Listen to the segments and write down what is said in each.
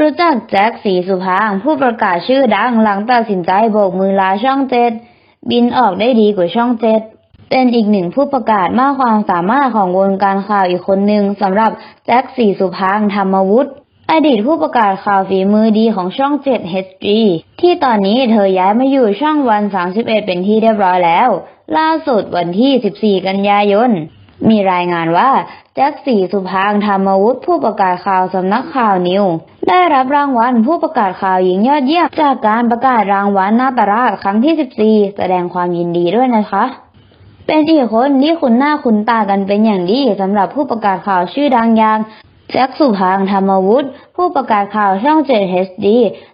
รู้จักแจ็คสีสุพางผู้ประกาศชื่อดังหลังตัดสินใจโบกมือลาช่องเจ็ดบินออกได้ดีกว่าช่องเจ็ดเป็นอีกหนึ่งผู้ประกาศมากความสามารถของวงการข่าวอีกคนหนึ่งสำหรับแจ็คสีสุพางธรรมวุฒิอดีตผู้ประกาศข่าวฝีมือดีของช่อง 7 HD ที่ตอนนี้เธอย้ายมาอยู่ช่องวัน 31 เป็นที่เรียบร้อยแล้ว ล่าสุดวันที่ 14 กันยายน มีรายงานว่า แจ็คสีสุพางธรรมวุฒิผู้ประกาศข่าวสำนักข่าวนิว ได้รับรางวัลผู้ประกาศข่าวหญิงยอดเยี่ยมจากการประกาศรางวัลนาตราครั้งที่ 14 แสดงความยินดีด้วยนะคะ เป็นอีกคนที่คุณหน้าคุณตากันเป็นอย่างดีสำหรับผู้ประกาศข่าวชื่อดังอย่างแจ็คสุพางธรรมวุฒิผู้ประกาศข่าวช่อง 7 HD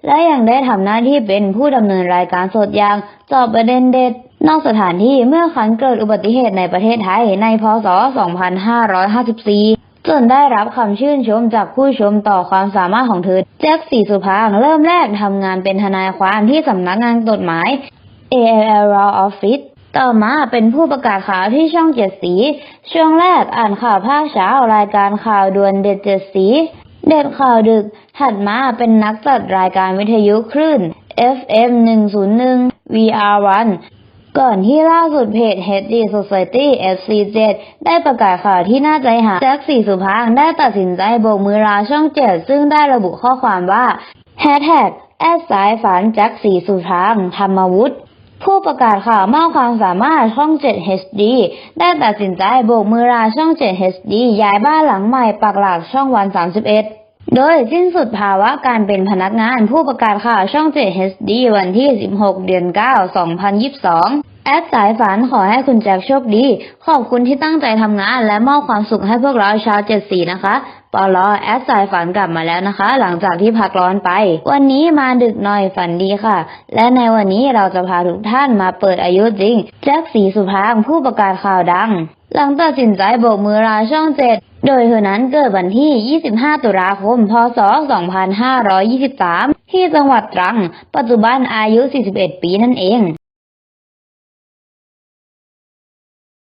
และยังได้ทำหน้าที่เป็นผู้ดำเนินรายการสดอย่างจอบประเด็นเด็ด นอกสถานที่เมื่อครั้งเกิดอุบัติเหตุในประเทศไทยในพศ 2554 จนได้รับคำชื่นชมจากผู้ชมต่อความสามารถของเธอแจ็คสีสุพางเริ่มแรกทำงานเป็นทนายความที่สำนักงานกฎหมาย ALL Law Office ต่อมาเป็นผู้ประกาศข่าวที่ช่องเจ็ดสี ช่วงแรกอ่านข่าวภาคเช้ารายการข่าวด่วนเด็ดเจ็ดสี เด็ดข่าวดึก ถัดมาเป็นนักจัดรายการวิทยุคลื่น FM 101 VR1 ก่อนที่ล่าสุดเพจ HD Society FC7 ได้ประกาศข่าวที่น่าใจหายแจ็คสีสุพางได้ตัดสินใจโบกมือลาช่องเจ็ดซึ่งได้ระบุข้อความว่า Hashtag แอดสายฝันแจ็คสีสุพางธรรมวุฒิผู้ประกาศข่าวมากความสามารถช่อง 7 HD ได้ตัดสินใจโบกมือลาช่อง 7 HD ย้ายบ้านหลังใหม่ปักหลักช่องวัน 31 โดยสิ้นสุดภาวะการเป็นพนักงานผู้ประกาศข่าวช่อง 7 HD วันที่ 16 เดือน 9 2022 อดสายฝันขอให้คุณแจ็คโชคดี ขอบคุณที่ตั้งใจทำงาน และมอบความสุขให้พวกเราชาวเจ็ดสีนะคะปอลอแอดสายฝันกลับมาแล้วนะคะ หลังจากที่พักร้อนไป วันนี้มาดึกหน่อยฝันดีค่ะ และในวันนี้เราจะพาทุกท่านมาเปิดอายุจริง แจ็คสีสุพางผู้ประกาศข่าวดัง หลังตัดสินใจโบกมือลาช่องเจ็ดโดยเธอนั้นเกิดวันที่ 25 ตุลาคม พศ 2523 ที่จังหวัดตรัง ปัจจุบันอายุ 41 ปีนั่นเอง